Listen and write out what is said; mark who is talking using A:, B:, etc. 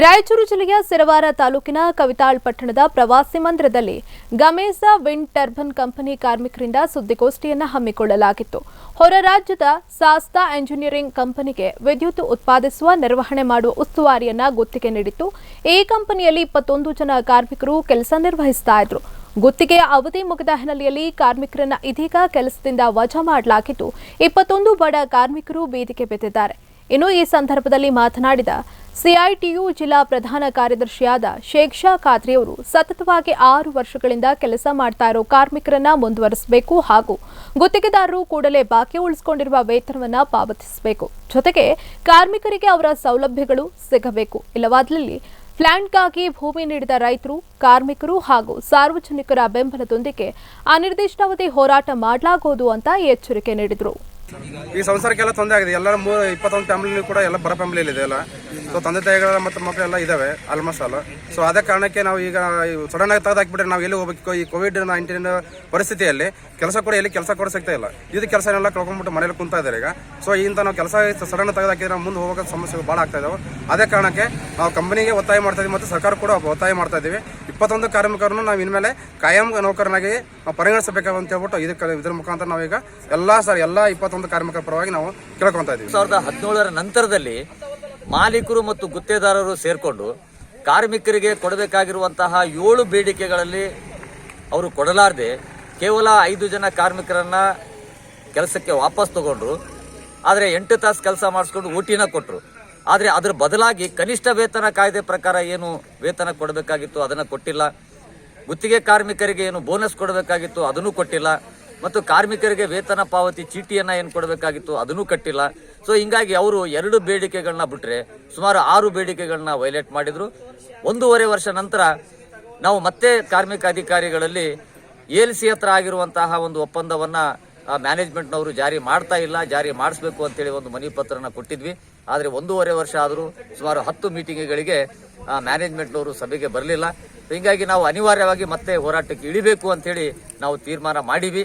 A: ರಾಯಚೂರು ಜಿಲ್ಲೆಯ ಸಿರವಾರ ತಾಲೂಕಿನ ಕವಿತಾಳ್ ಪಟ್ಟಣದ ಪ್ರವಾಸಿ ಮಂದಿರದಲ್ಲಿ ಗಮೇಸ ವಿಂಡ್ ಟರ್ಬನ್ ಕಂಪನಿ ಕಾರ್ಮಿಕರಿಂದ ಸುದ್ದಿಗೋಷ್ಠಿಯನ್ನು ಹಮ್ಮಿಕೊಳ್ಳಲಾಗಿತ್ತು. ಹೊರ ರಾಜ್ಯದ ಸಾಸ್ತಾ ಎಂಜಿನಿಯರಿಂಗ್ ಕಂಪನಿಗೆ ವಿದ್ಯುತ್ ಉತ್ಪಾದಿಸುವ ನಿರ್ವಹಣೆ ಮಾಡುವ ಉಸ್ತುವಾರಿಯನ್ನು ಗುತ್ತಿಗೆ ನೀಡಿತ್ತು. ಈ ಕಂಪನಿಯಲ್ಲಿ ಇಪ್ಪತ್ತೊಂದು ಜನ ಕಾರ್ಮಿಕರು ಕೆಲಸ ನಿರ್ವಹಿಸ್ತಾ ಇದ್ರು. ಗುತ್ತಿಗೆಯ ಅವಧಿ ಮುಗಿದ ಹಿನ್ನೆಲೆಯಲ್ಲಿ ಕಾರ್ಮಿಕರನ್ನ ಇದೀಗ ಕೆಲಸದಿಂದ ವಜಾ ಮಾಡಲಾಗಿದ್ದು, ಇಪ್ಪತ್ತೊಂದು ಬಡ ಕಾರ್ಮಿಕರು ಬೀದಿಗೆ ಬಿದ್ದಿದ್ದಾರೆ. ಇನ್ನು ಈ ಸಂದರ್ಭದಲ್ಲಿ ಮಾತನಾಡಿದ ಸಿಐಟಿಯು ಜಿಲ್ಲಾ ಪ್ರಧಾನ ಕಾರ್ಯದರ್ಶಿಯಾದ ಶೇಖ್ ಶಾ ಖಾತ್ರಿಯವರು ಸತತವಾಗಿ ಆರು ವರ್ಷಗಳಿಂದ ಕೆಲಸ ಮಾಡ್ತಾ ಇರೋ ಕಾರ್ಮಿಕರನ್ನ ಮುಂದುವರಿಸಬೇಕು ಹಾಗೂ ಗುತ್ತಿಗೆದಾರರು ಕೂಡಲೇ ಬಾಕಿ ಉಳಿಸಿಕೊಂಡಿರುವ ವೇತನವನ್ನ ಪಾವತಿಸಬೇಕು. ಜೊತೆಗೆ ಕಾರ್ಮಿಕರಿಗೆ ಅವರ ಸೌಲಭ್ಯಗಳು ಸಿಗಬೇಕು. ಇಲ್ಲವಾದಲ್ಲಿ ಪ್ಲಾಂಟ್ಗಾಗಿ ಭೂಮಿ ನೀಡಿದ ರೈತರು, ಕಾರ್ಮಿಕರು ಹಾಗೂ ಸಾರ್ವಜನಿಕರ ಬೆಂಬಲದೊಂದಿಗೆ ಅನಿರ್ದಿಷ್ಟಾವಧಿ ಹೋರಾಟ ಮಾಡಲಾಗುವುದು ಅಂತ ಎಚ್ಚರಿಕೆ ನೀಡಿದರು.
B: ಈ ಸಂಸಾರಕ್ಕೆಲ್ಲ ತೊಂದರೆ ಆಗಿದೆ. ಎಲ್ಲರ ಮೂರು ಇಪ್ಪತ್ತೊಂದು ಫ್ಯಾಮಿಲಿ ಕೂಡ ಎಲ್ಲ ಬರ ಫ್ಯಾಮಿಲಿಯಲ್ಲಿ ಇದೆ ಎಲ್ಲ ಸೊ ತಂದೆ ತಾಯಿಗಳ ಮತ್ತು ಮಕ್ಕಳೆಲ್ಲ ಇದಾವೆ ಆಲ್ಮೋಸ್ಟ್ ಆಲ್ ಸೊ ಅದೇ ಕಾರಣಕ್ಕೆ ನಾವು ಈಗ ಸಡನ್ ಆಗಿ ತೆಗೆದಾಕ್ಬಿಟ್ರೆ ನಾವು ಎಲ್ಲಿ ಹೋಗ್ಬೇಕು? ಈ ಕೋವಿಡ್ ನೈನ್ಟೀನ್ ಪರಿಸ್ಥಿತಿಯಲ್ಲಿ ಕೆಲಸ ಕೂಡ ಎಲ್ಲಿ ಕೆಲಸ ಕೂಡ ಸಿಗ್ತಾ ಇಲ್ಲ. ಇದು ಕೆಲಸ ಎಲ್ಲ ಕಳ್ಕೊಂಡ್ಬಿಟ್ಟು ಮನೇಲಿ ಕುಂತ ಇದ್ದಾರೆ ಈಗ. ಸೊ ಇಂಥ ನಾವು ಕೆಲಸ ಸಡನ್ ತೆಗೆದಾಕಿದ್ರೆ ನಾವು ಮುಂದೆ ಹೋಗೋಕೆ ಸಮಸ್ಯೆ ಭಾಳ ಆಗ್ತಾ ಇದಾವೆ. ಅದೇ ಕಾರಣಕ್ಕೆ ನಾವು ಕಂಪನಿಗೆ ಒತ್ತಾಯ ಮಾಡ್ತಾ ಇದೀವಿ ಮತ್ತು ಸರ್ಕಾರ ಕೂಡ ಒತ್ತಾಯ ಮಾಡ್ತಾ ಇದ್ದೀವಿ ಇಪ್ಪತ್ತೊಂದು ಕಾರ್ಮಿಕರನ್ನು ನಾವು ಇನ್ಮೇಲೆ ಕಾಯಂ ನೌಕರನಾಗಿ ನಾವು ಅಂತ ಹೇಳ್ಬಿಟ್ಟು ಇದಕ್ಕೆ ಇದ್ರ ಮುಖಾಂತರ ನಾವೀಗ ಎಲ್ಲ ಸರ್, ಎಲ್ಲ ಇಪ್ಪತ್ತೊಂದು ಕಾರ್ಮಿಕರ ಪರವಾಗಿ ನಾವು ಕೇಳ್ಕೊಂತ ಇದೀವಿ.
C: ಸಾವಿರದ ಹದಿನೇಳರ ನಂತರದಲ್ಲಿ ಮಾಲೀಕರು ಮತ್ತು ಗುತ್ತೇದಾರರು ಸೇರಿಕೊಂಡು ಕಾರ್ಮಿಕರಿಗೆ ಕೊಡಬೇಕಾಗಿರುವಂತಹ ಏಳು ಬೇಡಿಕೆಗಳಲ್ಲಿ ಅವರು ಕೊಡಲಾರದೆ ಕೇವಲ ಐದು ಜನ ಕಾರ್ಮಿಕರನ್ನ ಕೆಲಸಕ್ಕೆ ವಾಪಸ್ ತಗೊಂಡ್ರು. ಆದರೆ ಎಂಟು ತಾಸು ಕೆಲಸ ಮಾಡಿಸ್ಕೊಂಡು ಊಟಿನ ಕೊಟ್ಟರು ಆದರೆ ಅದರ ಬದಲಾಗಿ ಕನಿಷ್ಠ ವೇತನ ಕಾಯ್ದೆ ಪ್ರಕಾರ ಏನು ವೇತನ ಕೊಡಬೇಕಾಗಿತ್ತು ಅದನ್ನು ಕೊಟ್ಟಿಲ್ಲ. ಗುತ್ತಿಗೆ ಕಾರ್ಮಿಕರಿಗೆ ಏನು ಬೋನಸ್ ಕೊಡಬೇಕಾಗಿತ್ತು ಅದನ್ನು ಕೊಟ್ಟಿಲ್ಲ. ಮತ್ತು ಕಾರ್ಮಿಕರಿಗೆ ವೇತನ ಪಾವತಿ ಚೀಟಿಯನ್ನು ಏನು ಕೊಡಬೇಕಾಗಿತ್ತು ಅದನ್ನು ಕಟ್ಟಿಲ್ಲ. ಸೊ ಹಿಂಗಾಗಿ ಅವರು ಎರಡು ಬೇಡಿಕೆಗಳನ್ನ ಬಿಟ್ಟರೆ ಸುಮಾರು ಆರು ಬೇಡಿಕೆಗಳನ್ನ ವೈಲೇಟ್ ಮಾಡಿದ್ರು. ಒಂದೂವರೆ ವರ್ಷ ನಂತರ ನಾವು ಮತ್ತೆ ಕಾರ್ಮಿಕ ಅಧಿಕಾರಿಗಳಲ್ಲಿ ಎಲ್ ಸಿ ಹತ್ರ ಆಗಿರುವಂತಹ ಒಂದು ಒಪ್ಪಂದವನ್ನ ಮ್ಯಾನೇಜ್ಮೆಂಟ್ನವರು ಜಾರಿ ಮಾಡ್ತಾ ಇಲ್ಲ, ಜಾರಿ ಮಾಡಿಸ್ಬೇಕು ಅಂತೇಳಿ ಒಂದು ಮನವಿ ಪತ್ರನ ಕೊಟ್ಟಿದ್ವಿ. ಆದರೆ ಒಂದೂವರೆ ವರ್ಷ ಆದರೂ ಸುಮಾರು ಹತ್ತು ಮೀಟಿಂಗ್ಗಳಿಗೆ ಮ್ಯಾನೇಜ್ಮೆಂಟ್ನವರು ಸಭೆಗೆ ಬರಲಿಲ್ಲ. ಹೀಗಾಗಿ ನಾವು ಅನಿವಾರ್ಯವಾಗಿ ಮತ್ತೆ ಹೋರಾಟಕ್ಕೆ ಇಳಿಬೇಕು ಅಂತೇಳಿ ನಾವು ತೀರ್ಮಾನ ಮಾಡೀವಿ